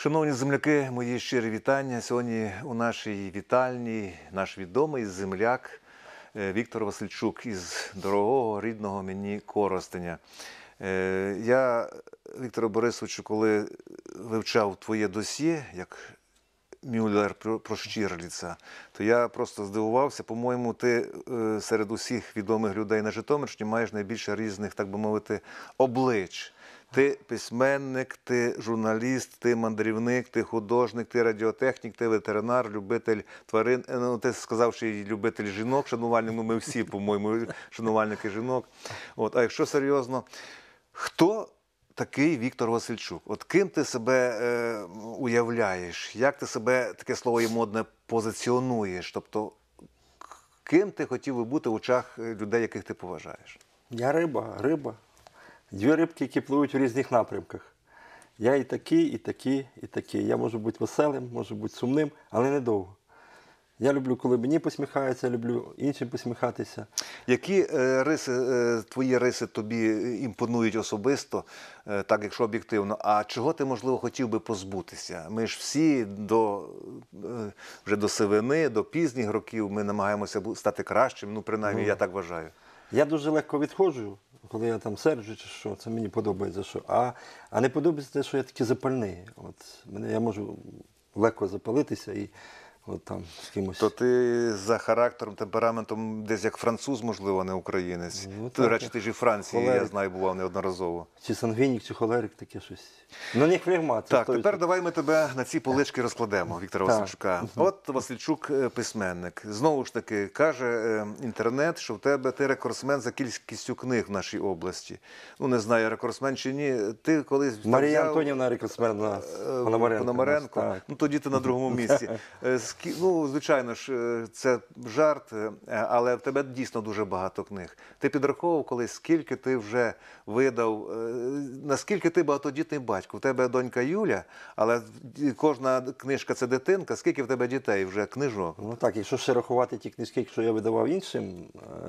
Шановні земляки, мої щирі вітання. Сьогодні у нашій вітальні наш відомий земляк е, Віктор Васильчук із дорогого рідного мені Коростеня. Е, Я, Вікторе Борисовичу, коли вивчав твоє досьє, як Мюллер про, Штірліца, то я просто здивувався. По-моєму, ти е, серед усіх відомих людей на Житомирщині маєш найбільше різних, так би мовити, облич. Ти письменник, ти журналіст, ти мандрівник, ти художник, ти радіотехнік, ти ветеринар, любитель тварин. Е, Ну, ти сказав, що і любитель жінок, шанувальник. Ну, ми всі, по-моєму, шанувальники жінок. От, а якщо серйозно, хто такий Віктор Васильчук? От ким ти себе е, уявляєш? Як ти себе, таке слово є модне, позиціонуєш? Тобто, ким ти хотів би бути в очах е, людей, яких ти поважаєш? Я риба, риба. Дві рибки, які пливуть в різних напрямках. Я і такий, і такий, і такий. Я можу бути веселим, можу бути сумним, але недовго. Я люблю, коли мені посміхаються, люблю іншим посміхатися. Які е, риси, е, твої риси тобі імпонують особисто, е, так якщо об'єктивно? А чого ти, можливо, хотів би позбутися? Ми ж всі до, е, вже до сивини, до пізніх років ми намагаємося стати кращим, ну, принаймні, я так вважаю. Я дуже легко відходжу, коли я там серджу чи що, це мені подобається. що. А, а не подобається те, що я такий запальний. От, мене, я можу легко запалитися і от там з кимось. То ти за характером, темпераментом десь як француз, можливо, не українець. Ну, До так, речі, ти ж і в Франції, я знаю, бував неодноразово. Чи сангвінік, чи холерик, таке щось. Ну, не флегмат. це Так, той, тепер давай ми тебе на ці полички розкладемо, Віктора Так. Васильчука. От Васильчук е, письменник. Знову ж таки, каже е, інтернет, що в тебе ти рекордсмен за кількістю книг в нашій області. Ну, не знаю, рекордсмен чи ні. Ти колись Марія взяв, Антонівна рекордсмен нас. е, Пономаренко. Пономаренко. так. Ну тоді ти на другому місці. Е, скі- Ну, звичайно ж, е, це жарт, е, але в тебе дійсно дуже багато книг. Ти підраховував колись, скільки ти вже видав, е, наскільки ти багатодітний батько. У тебе донька Юля, але кожна книжка це дитинка. Скільки в тебе дітей вже книжок? Ну так, якщо ще рахувати ті книжки, що я видавав іншим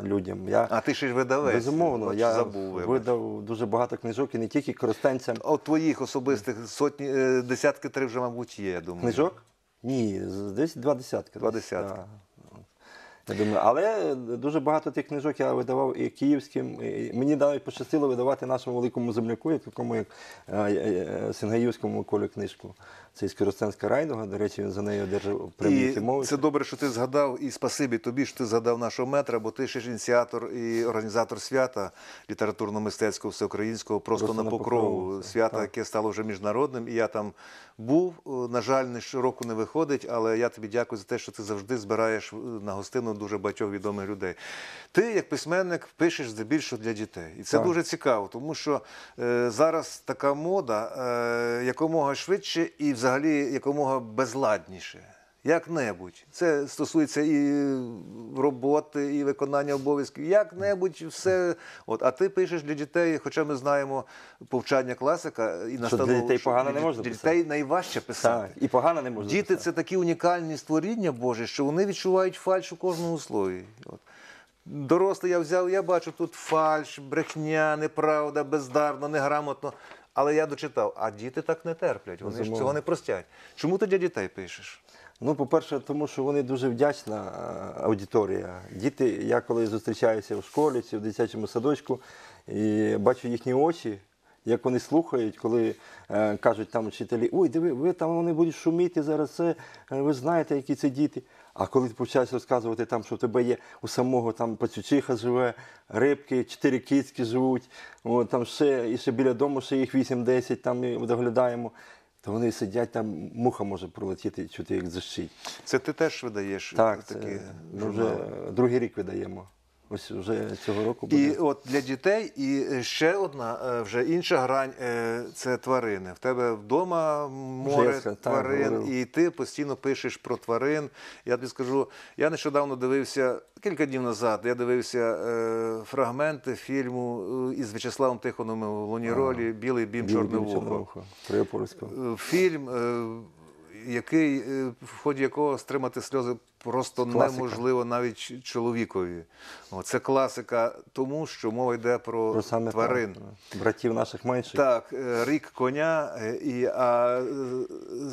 людям, я А ти ще ж видавець. безумовно От я забув. вибач. видав дуже багато книжок і не тільки користенцям. От твоїх особистих сотні, десятки три вже, мабуть, є, я думаю. Книжок? Ні, десь два десятки. Два десятки. Я думаю, але дуже багато тих книжок я видавав і київським. І мені навіть пощастило видавати нашому великому земляку, як такому як е, е, Сингаївському Миколі книжку. Це із Коростенська райдуга. До речі, він за неї одержав премію І це добре, що ти згадав, і спасибі тобі, що ти згадав нашого метра, бо ти ще ж ініціатор і організатор свята літературно-мистецького всеукраїнського просто, Просто на покрову. Покрову, свята, так. яке стало вже міжнародним. І я там був. На жаль, не щороку не виходить, але я тобі дякую за те, що ти завжди збираєш е, на гостину дуже багатьох відомих людей. Ти, як письменник, пишеш здебільшого для дітей. І це Так. дуже цікаво, тому що е, зараз така мода е, якомога швидше і взагалі якомога безладніше. Як-небудь. Це стосується і роботи, і виконання обов'язків. Як-небудь все. От, а ти пишеш для дітей, хоча ми знаємо повчання класика і для настанову, дітей що погано не для можна дітей найважче писати. Так, і погано не можна. Діти писати. це такі унікальні створіння Божі, що вони відчувають фальш у кожному слові. От. Дорослий я взяв, я бачу тут фальш, брехня, неправда, бездарно, неграмотно. Але я дочитав, а діти так не терплять, вони ж цього не простять. Чому ти для дітей пишеш? Ну, по-перше, тому що вони дуже вдячна аудиторія. Діти, я коли зустрічаюся в школі чи в дитячому садочку і бачу їхні очі, як вони слухають, коли е, кажуть там вчителі, ой, диви, ви там вони будуть шуміти зараз, це, е, ви знаєте, які це діти. А коли ти починаєш розказувати, там, що в тебе є у самого там пацючиха живе, рибки, чотири кицьки живуть, от, там ще, і ще біля дому ще їх 8-10 там і доглядаємо. То вони сидять, там муха може пролетіти, чути як зищить. Це ти теж видаєш Так, такі це ми вже другий рік видаємо. Ось вже цього року І от для дітей, і ще одна, е, вже інша грань е, це тварини. В тебе вдома море я сказав, так, тварин, і ти постійно пишеш про тварин. Я тобі скажу, я нещодавно дивився, кілька днів назад, я дивився е, фрагменти фільму із В'ячеславом Тихоном у головній ролі Білий бім, Білий чорне бім, вухо. Фільм, який, е, в ході якого стримати сльози просто Класика. неможливо навіть чоловікові. О, Це класика тому, що мова йде про, Про саме тварин. так, братів наших менших. Так, е, рік коня, е, і, а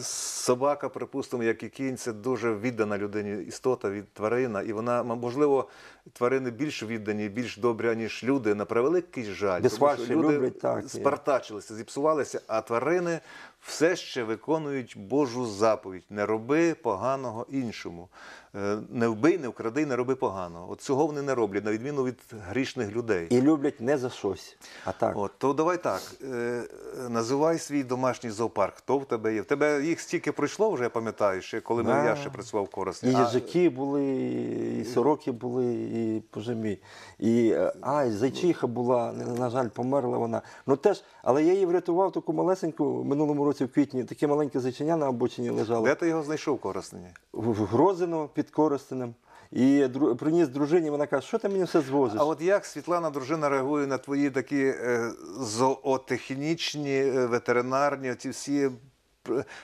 собака, припустимо, як і кінь, це дуже віддана людині істота від тварина. І вона, можливо, тварини більш віддані, більш добрі, ніж люди, на превеликий жаль. Тому що люди люблять, так, спартачилися, зіпсувалися, а тварини все ще виконують Божу заповідь: не роби поганого іншому. Е, Не вбий, не вкради, не роби поганого. От цього вони не роблять, на відміну від грішних людей. І люблять не за щось, а так. От, то давай так. Е, називай свій домашній зоопарк. Хто в тебе є? В тебе їх стільки пройшло вже, я пам'ятаю, ще коли Да. я ще працював в Коросні. І А, були, і сороки були, і боже мій. І е, а, і зайчиха була, на жаль, померла вона. Ну теж, але я її врятував таку малесеньку минулому році в квітні, таке маленьке зайчиня на обочині лежало. Де ти його знайшов в? В Грозино під Коростенем. І приніс дружині, вона каже, що ти мені все звозиш? А от як Світлана дружина реагує на твої такі е, зоотехнічні, е, ветеринарні, ці всі.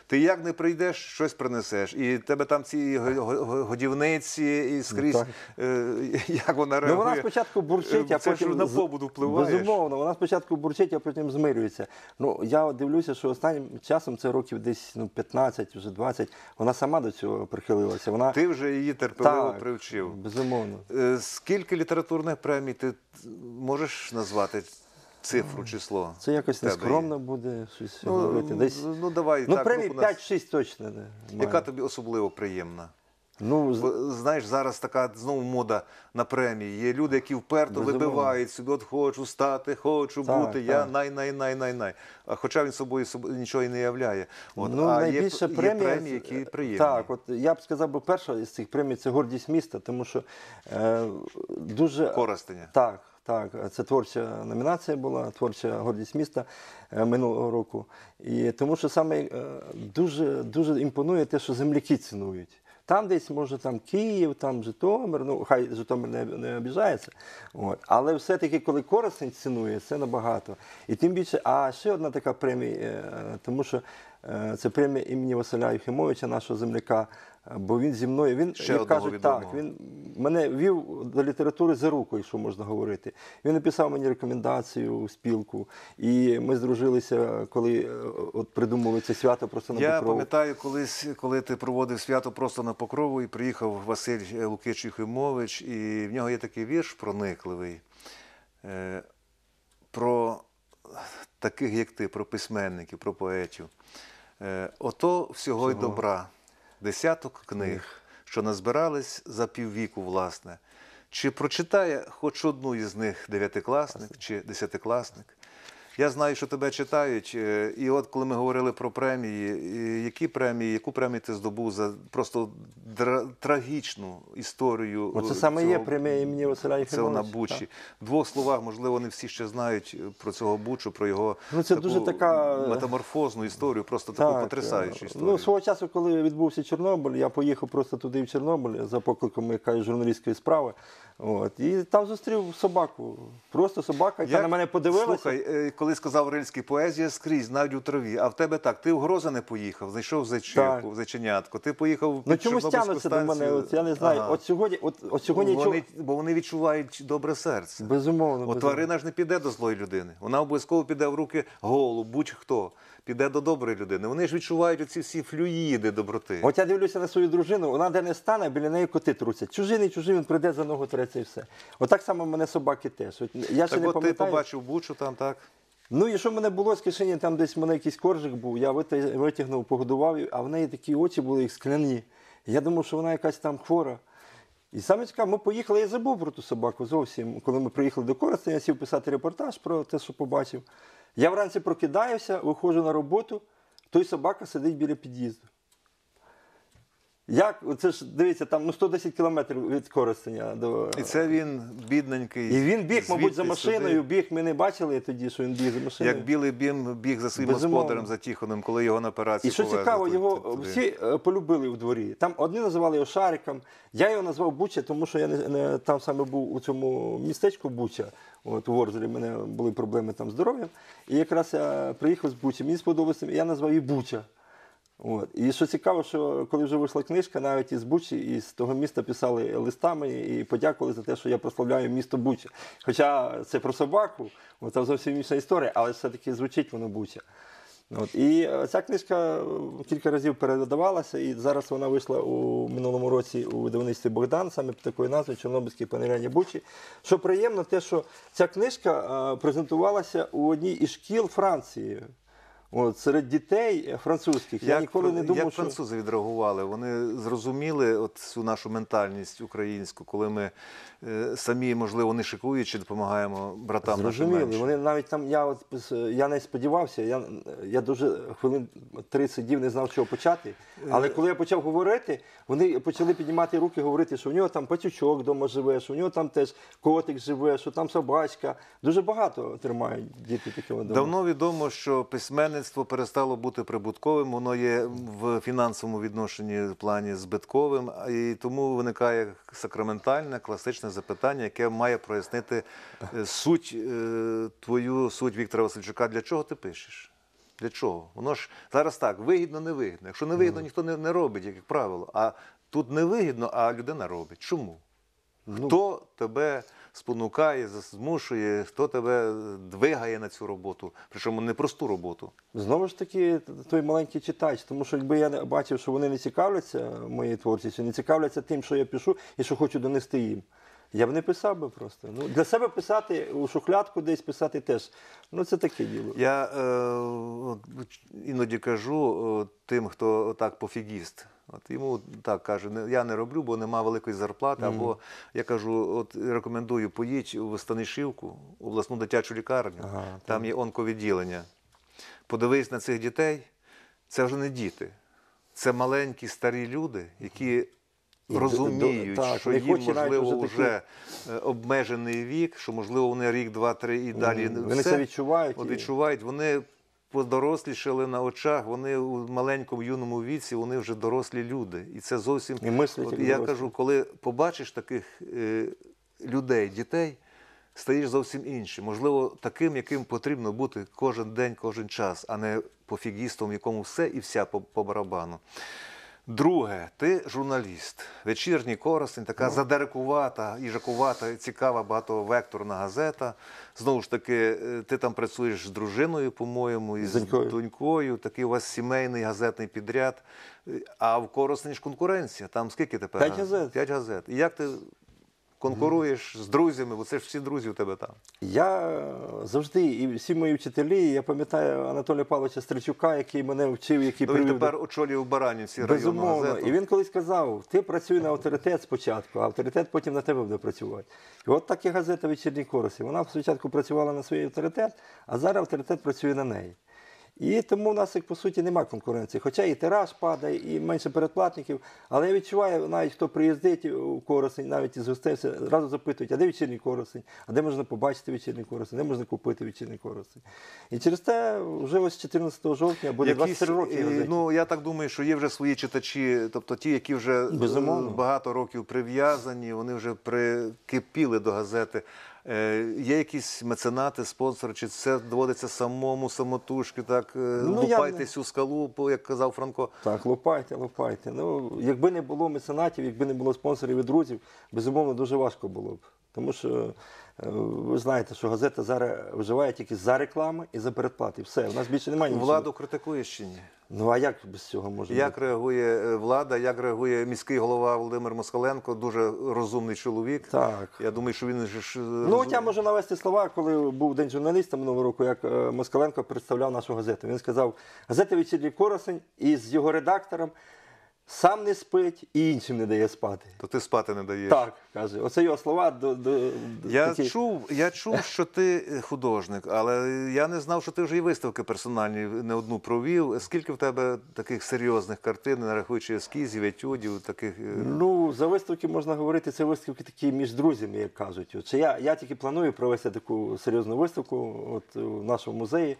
Ти як не прийдеш, щось принесеш. І тебе там ці го- го- годівниці і скрізь. так. е, як вона Ну, вона спочатку бурчить, Е, а це потім ж на побуду впливає. Безумовно, вона спочатку бурчить, а потім змирюється. Ну, я дивлюся, що останнім часом це років десь ну, 15, вже 20, вона сама до цього прихилилася. Вона Ти вже її терпеливо так, привчив. Безумовно. Е, Скільки літературних премій ти можеш назвати цифру, число? Це якось тебе нескромно буде щось Ну, говорити. Десь, ну, давай, ну так, премій ну, нас- 5-6 точно не Яка маю. тобі особливо приємна? Ну, Бо, знаєш, зараз така знову мода на премії. Є люди, які вперто Безумовно. вибивають собі, от хочу стати, хочу Так, бути, я най, най, най, най, най. А хоча він собою нічого і не являє. От, ну, а найбільша є, премія, є премії, які приємні. Так, от я б сказав, би перша із цих премій це гордість міста, тому що е, дуже Коростеня. Так, так. Це творча номінація була, творча гордість міста е, минулого року. І тому що саме е, дуже, дуже імпонує те, що земляки цінують. Там десь, може, там Київ, там Житомир, ну хай Житомир не, не обіжається. От. Але все-таки, коли Коростень цінує, це набагато. І тим більше, а ще одна така премія, е, тому що це премія імені Василя Єфимовича, нашого земляка. е, Бо він зі мною, він Ще як кажуть, так, він мене вів до літератури за руку, якщо можна говорити. Він написав мені рекомендацію спілку, і ми здружилися, коли е, от придумали це свято просто на Я Покрову. пам'ятаю колись, коли ти проводив свято просто на Покрову, і приїхав Василь Лукич Юхимович, і в нього є такий вірш проникливий е, про таких, як ти, про письменників, про поетів. Е, Ото всього й добра, десяток книг, що назбирались за піввіку, власне. Чи прочитає хоч одну із них дев'ятикласник чи десятикласник? Я знаю, що тебе читають. е, І от коли ми говорили про премії, які премії, яку премію ти здобув за просто трагічну історію. Оце е, саме є премія імені Василя Це на Бучі. В двох словах, можливо, не всі ще знають е, про цього Бучу, про його Ну, це таку дуже така, метаморфозну історію, просто таку Так, потрясаючу е, історію. Ну, свого часу, коли відбувся Чорнобиль, я поїхав просто туди, в Чорнобиль, за покликом якоїсь журналістської справи. От, і там зустрів собаку. Просто собака, яка Як- на мене подивилася. Слухай, е, коли сказав Рильський, поезія скрізь, навіть у траві. А в тебе так, ти в Грози не поїхав, зайшов в Зайчівку, в Зайченятко, ти поїхав Ну чомусь Чорнобильську тягнуться до мене, станцію. от, я не знаю. Ага. От сьогодні, от, от сьогодні вони, чув- бо вони відчувають добре серце. Безумовно. От безумовно. тварина ж не піде до злої людини. Вона обов'язково піде в руки голуб, будь-хто. Піде до доброї людини. Вони ж відчувають оці всі флюїди доброти. От я дивлюся на свою дружину, вона де не стане, біля неї коти трусять. Чужий, не чужий, він прийде за ногу треться і все. От так само мене собаки теж. От я ще так не от ти пам'ятаю. побачив бучу там, так? Ну і що в мене було з кишені, там десь в мене якийсь коржик був, я вити- витягнув, погодував, а в неї такі очі були, як скляні. Я думав, що вона якась там хвора. І саме цікаво, ми поїхали, я забув про ту собаку зовсім. Коли ми приїхали до Коростеня, я сів писати репортаж про те, що побачив. Я вранці прокидаюся, виходжу на роботу, той собака сидить біля під'їзду. Як? Це ж дивіться, там ну, 110 кілометрів від Коростеня до. І це він бідненький. І він біг, мабуть, за звідти машиною, сюди. біг. Ми не бачили тоді, що він біг за машиною. Як білий бім біг за своїм Безумовно. господарем за Тихоном, коли його на операцію І що повезли цікаво, його туди. всі е, полюбили у дворі. Там одні називали його Шариком. Я його назвав Буча, тому що я не, не там саме був у цьому містечку Буча. От у Ворзелі в мене були проблеми там з здоров'ям. І якраз я приїхав з Бучі. Мені сподобалося, я назвав її Буча. От. І що цікаво, що коли вже вийшла книжка, навіть із Бучі, із того міста писали листами і подякували за те, що я прославляю місто Буча. Хоча це про собаку, там зовсім інша історія, але все-таки звучить воно Буча. От. І е, ця книжка е, кілька разів передавалася, і зараз вона вийшла у минулому році у видавництві Богдан, саме під такою назвою Чорнобильські панеряні Бучі. Що приємно, те, що ця книжка е, презентувалася у одній із шкіл Франції. От, серед дітей французьких. Я ніколи не думав, як що французи відреагували? Вони зрозуміли от цю нашу ментальність українську, коли ми е, самі, можливо, не шикуючи, допомагаємо братам Зрозуміли. Вони навіть там, я от я не сподівався, я, я дуже хвилин 30 сидів, не знав, чого почати. Але коли я почав говорити, вони почали піднімати руки, говорити, що в нього там патючок вдома живе, що в нього там теж котик живе, що там собачка. Дуже багато тримають діти вдома. Давно відомо, що письменництво перестало бути прибутковим, воно є в фінансовому відношенні в плані збитковим, і тому виникає сакраментальне класичне запитання, яке має прояснити е, суть е, твою суть Віктора Васильчука. Для чого ти пишеш? Для чого? Воно ж зараз так, вигідно, не вигідно. Якщо не вигідно, ніхто не, не робить, як правило. А тут не вигідно, а людина робить. Чому? Ну, Хто тебе спонукає, змушує, хто тебе двигає на цю роботу, причому не просту роботу. Знову ж таки, той маленький читач, тому що якби я бачив, що вони не цікавляться моєю творчістю, не цікавляться тим, що я пишу і що хочу донести їм. Я б не писав би просто. Ну, для себе писати у шухлядку десь писати теж. Ну це таке діло. Я е, іноді кажу е, тим, хто так пофігіст. От йому так каже, я не роблю, бо нема великої зарплати. Або я кажу, от рекомендую поїдь у Станишівку, у обласну дитячу лікарню. Ага, там є онковідділення. Подивись на цих дітей, це вже не діти. Це маленькі старі люди, які розуміють, так, що їм можливо вже такі- е, обмежений вік, що можливо вони рік, два, три і далі Вони все відчувають От відчувають. Вони подорослішали на очах. Вони у маленькому юному віці, вони вже дорослі люди, і це зовсім І мислять, От як я дорослі. кажу, коли побачиш таких е, людей, дітей. Стаєш зовсім іншим, можливо, таким, яким потрібно бути кожен день, кожен час, а не пофігістом, якому все і вся по, по барабану. Друге, ти журналіст. Вечірній коростень, така задерекувата, їжакувата, цікава, багатовекторна газета. Знову ж таки, е, ти там працюєш з дружиною, по-моєму, і З донькою. донькою. Такий у вас сімейний газетний підряд. Е, А в Коростені ж конкуренція. Там скільки тепер? П'ять газет. П'ять газет. І як ти конкуруєш з друзями, бо це ж всі друзі у тебе там. Я завжди, і всі мої вчителі, я пам'ятаю Анатолія Павловича Стричука, який мене вчив, який Ну, він привів до- тепер очолює в Баранівці районну Безумовно. газету. І він колись казав: ти працюй на авторитет спочатку, а авторитет потім на тебе буде працювати. І от так і газета Вечірній Коросі. Вона спочатку працювала на свій авторитет, а зараз авторитет працює на неї. І тому в нас, як по суті, нема конкуренції. Хоча і тираж падає, і менше передплатників. Але я відчуваю, навіть хто приїздить у Коросень, навіть із гостей, одразу запитують, а де вечірній Коросень? А де можна побачити вечірній Коросень? Де можна купити вечірній Коросень? І через те вже ось 14 жовтня буде 23 роки. е. Ну я так думаю, що є вже свої читачі, тобто ті, які вже е, Безумовно. багато років прив'язані, вони вже прикипіли до газети. Е, Є якісь меценати, спонсори, чи це доводиться самому самотужки, так е, Ну, лупайте я... цю скалу, як казав Франко. Так, лупайте, лупайте. Ну, якби не було меценатів, якби не було спонсорів і друзів, безумовно, дуже важко було б. Тому що ви знаєте, що газета зараз вживає тільки за реклами і за передплати. Все, у нас більше немає нічого. Владу критикує чи ні? Ну а як без цього може Як бути? реагує е, влада, як реагує міський голова Володимир Москаленко, дуже розумний чоловік. Так. Я думаю, що він ж е, Ну, от я можу навести слова, коли був День журналіста минулого року, як е, Москаленко представляв нашу газету. Він сказав, газета «Вечірній Коросень» із його редактором сам не спить і іншим не дає спати. то ти спати не даєш. Так, каже, оце його слова до, до, Я такі- чув, я чув, що ти е, художник, але я не знав, що ти вже і виставки персональні не одну провів. Скільки в тебе таких серйозних картин, не рахуючи ескізів, етюдів, таких. е, Ну, за виставки можна говорити, це виставки такі між друзями, як кажуть. Чи я, я тільки планую провести таку серйозну виставку от, у нашому музеї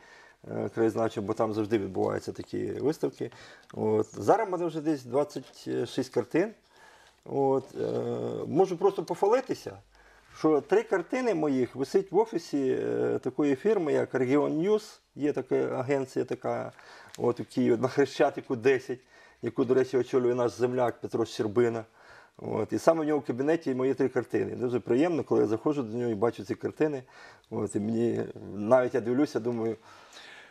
е, краєзнавчому, бо там завжди відбуваються такі виставки. От. Зараз в мене вже десь 26 картин. От, е, можу просто похвалитися, що три картини моїх висить в офісі е, такої фірми, як Регіон Ньюс. Є така агенція, така от у Києві на Хрещатику 10, яку, до речі, очолює наш земляк Петро Щербина. От, і саме в нього в кабінеті мої три картини. Дуже приємно, коли я заходжу до нього і бачу ці картини. От, і мені навіть я дивлюся, думаю,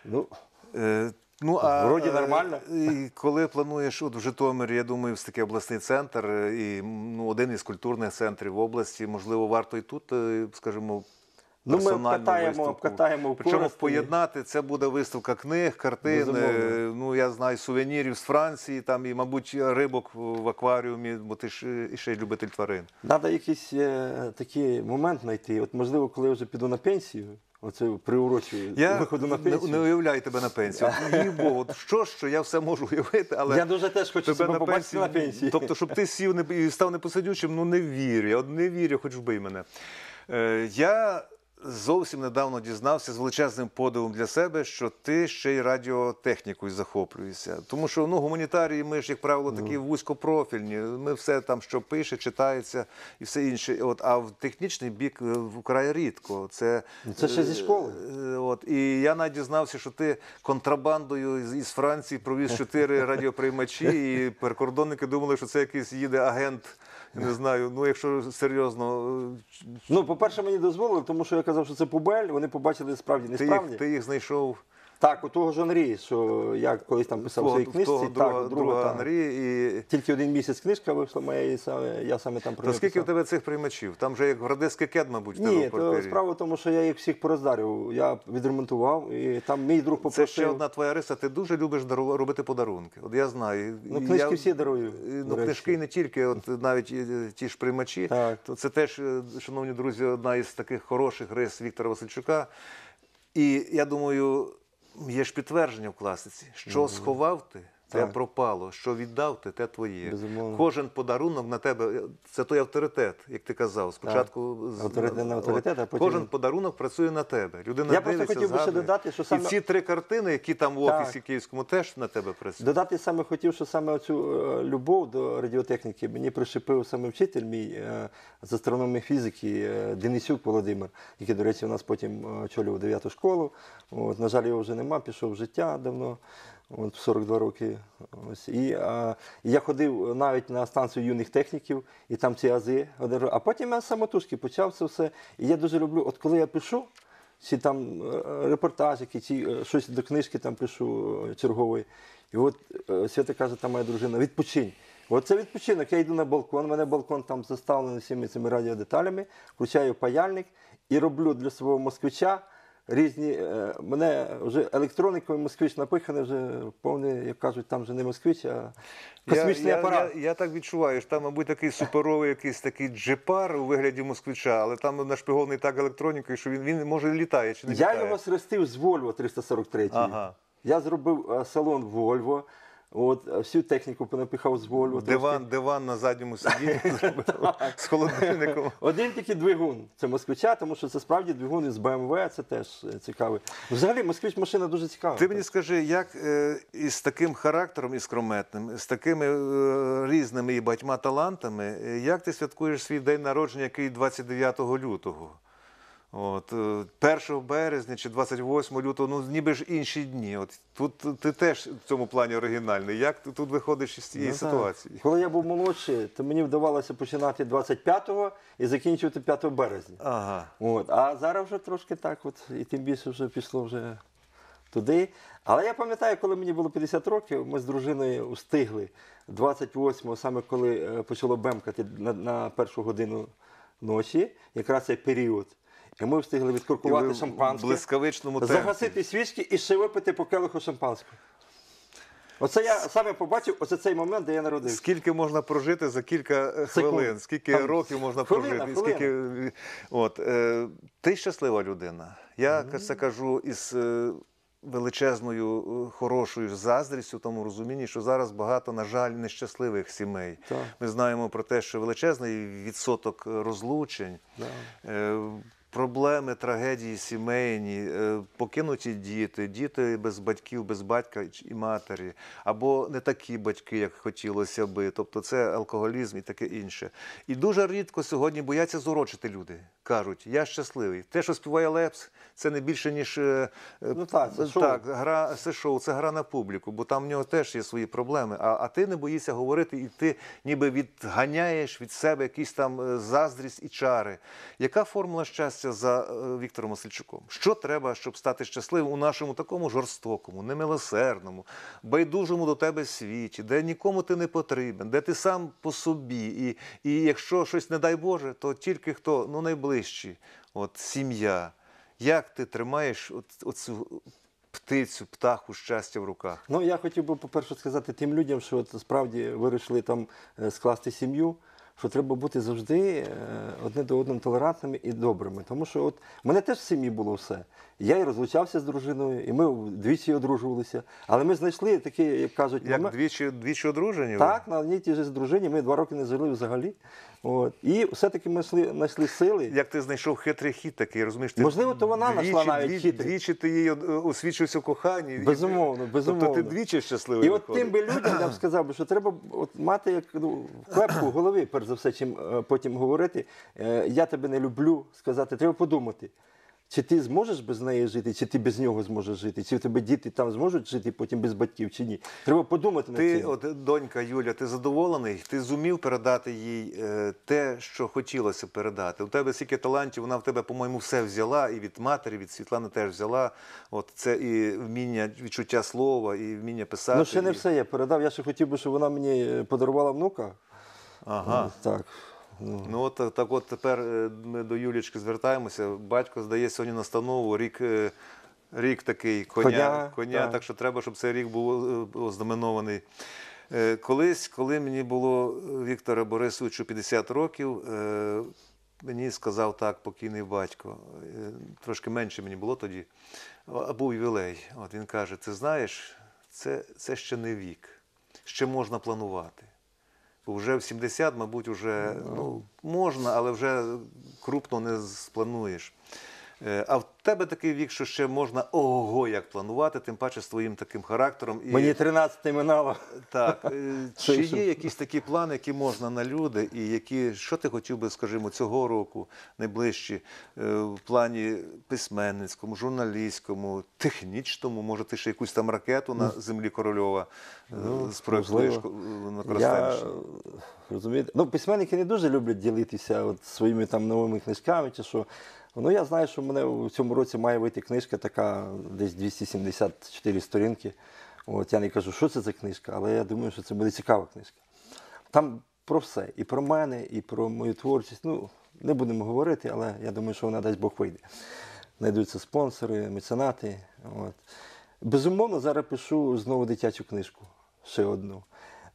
ну, Е, Ну, а Вроді е, нормально. І коли плануєш от в Житомирі, я думаю, все таки обласний центр е, і ну, один із культурних центрів області, можливо, варто і тут, е, скажімо, Ну, ми персональну обкатаємо- виставку. обкатаємо в Причому Коростені. поєднати це буде виставка книг, картин. Безумовно. Ну я знаю сувенірів з Франції, там і, мабуть, рибок в акваріумі, бо ти ж е, і ще й любитель тварин. Треба якийсь е, такий момент знайти. От можливо, коли я вже піду на пенсію, оце приурочує Я виходу на пенсію. не уявляю тебе на пенсію. Їй Богу, от що, що я все можу уявити, але Я дуже теж хочу себе побачити на пенсії. Тобто, щоб ти сів не, і став непосидючим, ну не вірю. Я не вірю, хоч вбий мене. Е, я зовсім недавно дізнався з величезним подивом для себе, що ти ще й радіотехнікою захоплюєшся. Тому що ну, гуманітарії ми ж, як правило, такі Ну. вузькопрофільні. Ми все там, що пише, читається і все інше. От, а в технічний бік е, вкрай рідко. Це, Ну, Це ще зі школи. Е, От і я навіть дізнався, що ти контрабандою із Франції провіз чотири радіоприймачі, і прикордонники думали, що це якийсь їде агент. Не знаю. Ну, якщо серйозно, е, Ну, по-перше, мені дозволили, тому що я казав, що це пубель, вони побачили справді ти їх, ти їх знайшов Так, у того ж Анрі, що я колись там писав в своїй книжці, того так, друга, у друга так. І... Тільки один місяць книжка вийшла моя, і саме, я саме там про То скільки писав. тебе цих приймачів? Там же як градиський кет, мабуть, в тебе Ні, в то квартирі. справа в тому, що я їх всіх пороздарив. Я відремонтував, і там мій друг Це попросив. ще одна твоя риса. Ти дуже любиш дару- робити подарунки. От я знаю. Ну, книжки я- всі дарую, І, до Ну, речі. книжки не тільки, от навіть е, ті ж приймачі. Так. То це теж, е, шановні друзі, одна із таких хороших рис Віктора Васильчука. І я думаю, є ж підтвердження в класиці, що сховав ти. Те Так. пропало, що віддав ти, те твоє. Безумовно. Кожен подарунок на тебе це той авторитет, як ти казав. Спочатку з- Авторитет на авторитет, а потім- кожен подарунок працює на тебе. Людина Я просто хотів би ще додати, що і саме- ці три картини, які там в Так. офісі київському, теж на тебе працюють. Додати саме хотів, що саме цю любов до радіотехніки мені пришипив саме вчитель мій е, з астрономії фізики е, Денисюк Володимир, який, до речі, у нас потім е, очолював 9 школу. От, на жаль, його вже нема, пішов в життя давно. От, в 42 роки. Ось. І, а, я ходив навіть на станцію юних техніків, і там ці ази. А потім я самотужки почав це все. І я дуже люблю, от коли я пишу, чи там е, репортажики, чи е, щось до книжки там пишу е, чергової. І от Свята каже, там моя дружина, відпочинь. От це відпочинок. Я йду на балкон, у мене балкон там заставлений всіми цими радіодеталями, включаю паяльник і роблю для свого москвича різні. е, Мене вже електроникою москвич напиханий, вже повний, як кажуть, там вже не москвич, а космічний я, апарат. Я, я, так відчуваю, що там, мабуть, такий суперовий якийсь такий джипар у вигляді москвича, але там нашпигований так електронікою, що він, він може літає чи не Я літає. його срестив з Volvo 343. Ага. Я зробив е, салон Volvo. От е, всю техніку понапихав з Volvo. Диван, трошки. диван на задньому сидінні зробив з холодильником. Один тільки двигун. Це москвича, тому що це справді двигун із BMW, це теж е, цікавий. Взагалі, москвич машина дуже цікава. Ти мені скажи, як е, із таким характером іскрометним, з такими різними і багатьма талантами, як ти святкуєш свій день народження, який 29 лютого? От, е, 1 березня чи 28 лютого, ну ніби ж інші дні. От тут ти теж в цьому плані оригінальний. Як ти тут виходиш із цієї Ну, так. ситуації? Коли я був молодший, то мені вдавалося починати 25-го і закінчувати 5 березня. Ага. От. А зараз вже трошки так, от, і тим більше вже пішло вже туди. Але я пам'ятаю, коли мені було 50 років, ми з дружиною встигли 28-го, саме коли е, почало бемкати на, на першу годину ночі, якраз цей період. І ми встигли І ви в шампанське, блискавичному темпі. загасити свічки і ще випити по келиху шампанського. Оце я саме побачив, оце цей момент, де я народився. Скільки можна прожити за кілька е, хвилин, скільки Там років можна хвилина, прожити? Скільки... е, От, е, ти щаслива людина. Я це кажу із е, величезною, е, хорошою заздрістю, в тому розумінні, що зараз багато, на жаль, нещасливих сімей. Так. Ми знаємо про те, що величезний відсоток розлучень. Да. Е, проблеми, трагедії сімейні, е, покинуті діти, діти без батьків, без батька і матері, або не такі батьки, як хотілося би. Тобто це алкоголізм і таке інше. І дуже рідко сьогодні бояться зурочити люди. Кажуть, я щасливий. Те, що співає Лепс, це не більше, ніж е, е, Ну так, це шоу. так, гра, це шоу, це гра на публіку, бо там в нього теж є свої проблеми. А, а ти не боїшся говорити, і ти ніби відганяєш від себе якісь там заздрість і чари. Яка формула щастя за е, Віктором Васильчуком? Що треба, щоб стати щасливим у нашому такому жорстокому, немилосердному, байдужому до тебе світі, де нікому ти не потрібен, де ти сам по собі, і, і якщо щось не дай Боже, то тільки хто ну найближчі, от сім'я. Як ти тримаєш оцю птицю, птаху щастя в руках? Ну, я хотів би, по-перше, сказати тим людям, що от справді вирішили там е, скласти сім'ю, що треба бути завжди е, одне до одного толерантними і добрими. Тому що от мене теж в сім'ї було все. Я і розлучався з дружиною, і ми двічі одружувалися. Але ми знайшли такі, як кажуть, Як ми... двічі, двічі одружені? так, на одній тій же дружині ми два роки не жили взагалі. От. І все-таки ми йшли, знайшли сили. Як ти знайшов хитрий хід такий, розумієш? Ти Можливо, то вона двічі, знайшла навіть двічі, хитрий. Двічі ти її е, освічився в коханні. Безумовно, безумовно. Тобто ти двічі щасливий І от тим би людям я б сказав, би, що треба от мати як ну, клепку в голові, перш за все, чим е, потім говорити. Е, я тебе не люблю, сказати, треба подумати. Чи ти зможеш без неї жити, чи ти без нього зможеш жити, чи в тебе діти там зможуть жити потім без батьків, чи ні. Треба подумати над Ти, цим. от донька Юля, ти задоволений? Ти зумів передати їй е, те, що хотілося передати. У тебе стільки талантів, вона в тебе, по-моєму, все взяла, і від матері, від Світлани теж взяла. От це і вміння відчуття слова, і вміння писати. Ну, ще не і- все я передав. Я ще хотів би, щоб вона мені е, подарувала внука. Ага. Так. Ну, Ну от так, так от тепер е, ми до Юлічки звертаємося. Батько здає сьогодні настанову, рік, е, рік такий коня, Коня, коня, так. так що треба, щоб цей рік був е, ознаменований. Е, Колись, коли мені було е, Віктора Борисовичу 50 років, е, мені сказав так покійний батько, е, трошки менше мені було тоді, а був ювілей. От він каже: ти знаєш, це, це ще не вік, ще можна планувати. Вже в 70, мабуть, вже ну, можна, але вже крупно не сплануєш. Е, А в тебе такий вік, що ще можна ого як планувати, тим паче з твоїм таким характером. І, Мені 13 минало. так, е, чи є якісь такі плани, які можна на люди, і які, що ти хотів би, скажімо, цього року, найближчі, е, в плані письменницькому, журналістському, технічному, може, ти ще якусь там ракету на землі Корольова е, спроектуєш на Я розумієте, ну письменники не дуже люблять ділитися от своїми там новими книжками чи що. Ну я знаю, що в мене в цьому році має вийти книжка, така десь 274 сторінки. От я не кажу, що це за книжка, але я думаю, що це буде цікава книжка. Там про все, і про мене, і про мою творчість. Ну, не будемо говорити, але я думаю, що вона дасть Бог вийде. Знайдуться спонсори, меценати. От. Безумовно, зараз пишу знову дитячу книжку, ще одну.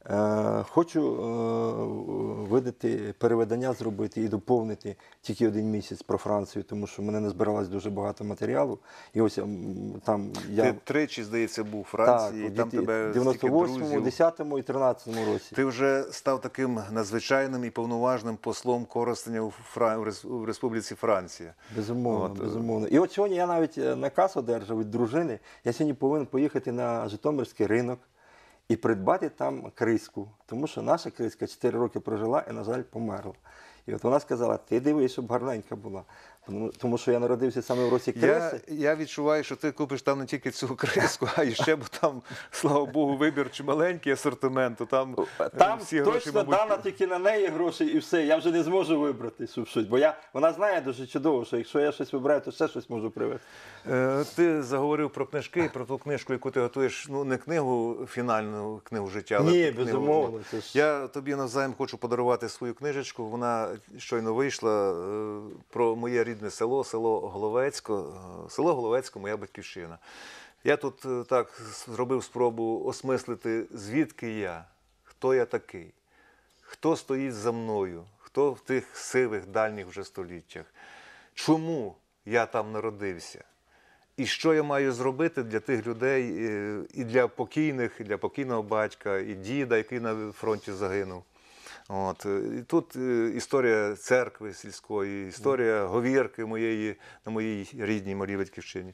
Е, хочу е, видати переведення, зробити і доповнити тільки один місяць про Францію, тому що в мене не збиралось дуже багато матеріалу. І ось там я Ти тричі, здається, був у Франції, у і там тебе стільки 98-му, 10-му і 13-му році. Ти вже став таким надзвичайним і повноважним послом Коростеня у, Фра... у Рес- Республіці Франція. Безумовно, От, е, безумовно. І от сьогодні я навіть наказ одержав від дружини. Я сьогодні повинен поїхати на Житомирський ринок і придбати там криску. Тому що наша криска 4 роки прожила і, на жаль, померла. І от вона сказала: ти дивись, щоб гарненька була. Тому, тому що я народився саме в році Я, криси. я відчуваю, що ти купиш там не тільки цю криску, а і ще бо там, слава Богу, вибір чи маленький асортимент, то там, Там всі гроші, точно мабуть, дана тільки на неї гроші і все. Я вже не зможу вибрати щось. Бо я, вона знає дуже чудово, що якщо я щось вибираю, то ще щось можу привезти. Е, Ти заговорив про книжки, про ту книжку, яку ти готуєш, ну не книгу, фінальну книгу життя, але Ні, книгу. безумовно, це ж- Я тобі навзаєм хочу подарувати свою книжечку. Вона щойно вийшла е, про моє рідне село, село Головецько. Е, Село Головецько, моя батьківщина. Я тут е, так зробив спробу осмислити, звідки я, хто я такий, хто стоїть за мною, хто в тих сивих дальніх вже століттях. Чому я там народився? І що я маю зробити для тих людей, е, і для покійних, і для покійного батька, і діда, який на фронті загинув. От. е, І тут е, історія церкви сільської, історія говірки моєї на моїй рідній Марії батьківщині.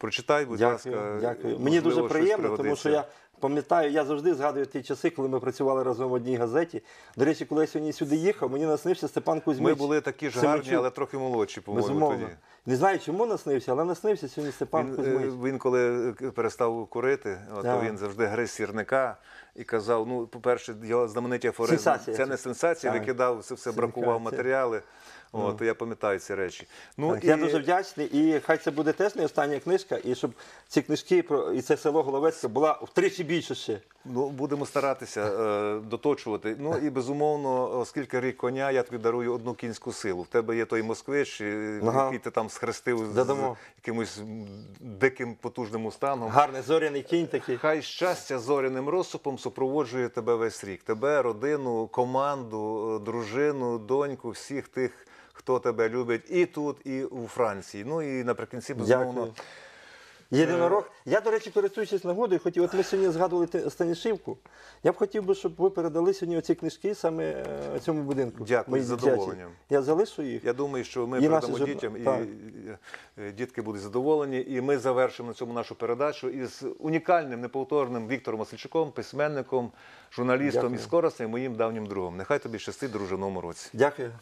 Прочитай, будь Дякую, ласка. дякую. Мені дуже приємно, тому що я пам'ятаю, я завжди згадую ті часи, коли ми працювали разом в одній газеті. До речі, коли я сьогодні сюди їхав, мені наснився Степан Кузьмич. Ми були такі ж гарні, але трохи молодші, по-моєму, Безумовно. тоді. Не знаю, чому наснився, але наснився сьогодні Степан Він, Кузьмич. е, він коли е, перестав курити, от, то він завжди гриз сірника і казав: ну, по-перше, його знамениті афоризми. Сенсація. Це не сенсація, Так. викидав, все, все бракував матеріали. От, я пам'ятаю ці речі. Ну, Так, Я дуже вдячний, і хай це буде теж не остання книжка, і щоб ці книжки про і це село Головецьке була втричі більше ще. Ну, будемо старатися е, доточувати. Ну і безумовно, оскільки рік коня, я тобі дарую одну кінську силу. В тебе є той москвич, Ага. який ти там схрестив з Задамо. якимось диким потужним устаном. Гарний зоряний кінь такий. Хай щастя зоряним розсупом супроводжує тебе весь рік. Тебе, родину, команду, е, дружину, доньку, всіх тих, хто тебе любить і тут, і у Франції. Ну і наприкінці, безумовно, Дякую. Єдинорог. Я, до речі, користуючись нагодою, хотів, от ми сьогодні згадували Станішівку. Я б хотів би, щоб ви передали сьогодні оці книжки саме е, цьому будинку. Дякую, з задоволенням. Я залишу їх. Я думаю, що ми І передамо журна- дітям, і так. е, дітки будуть задоволені. І ми завершимо на цьому нашу передачу із унікальним, неповторним Віктором Васильчуком, письменником, журналістом Дякую. із Коростня, моїм давнім другом. Нехай тобі щастить, друже, новому році. Дякую.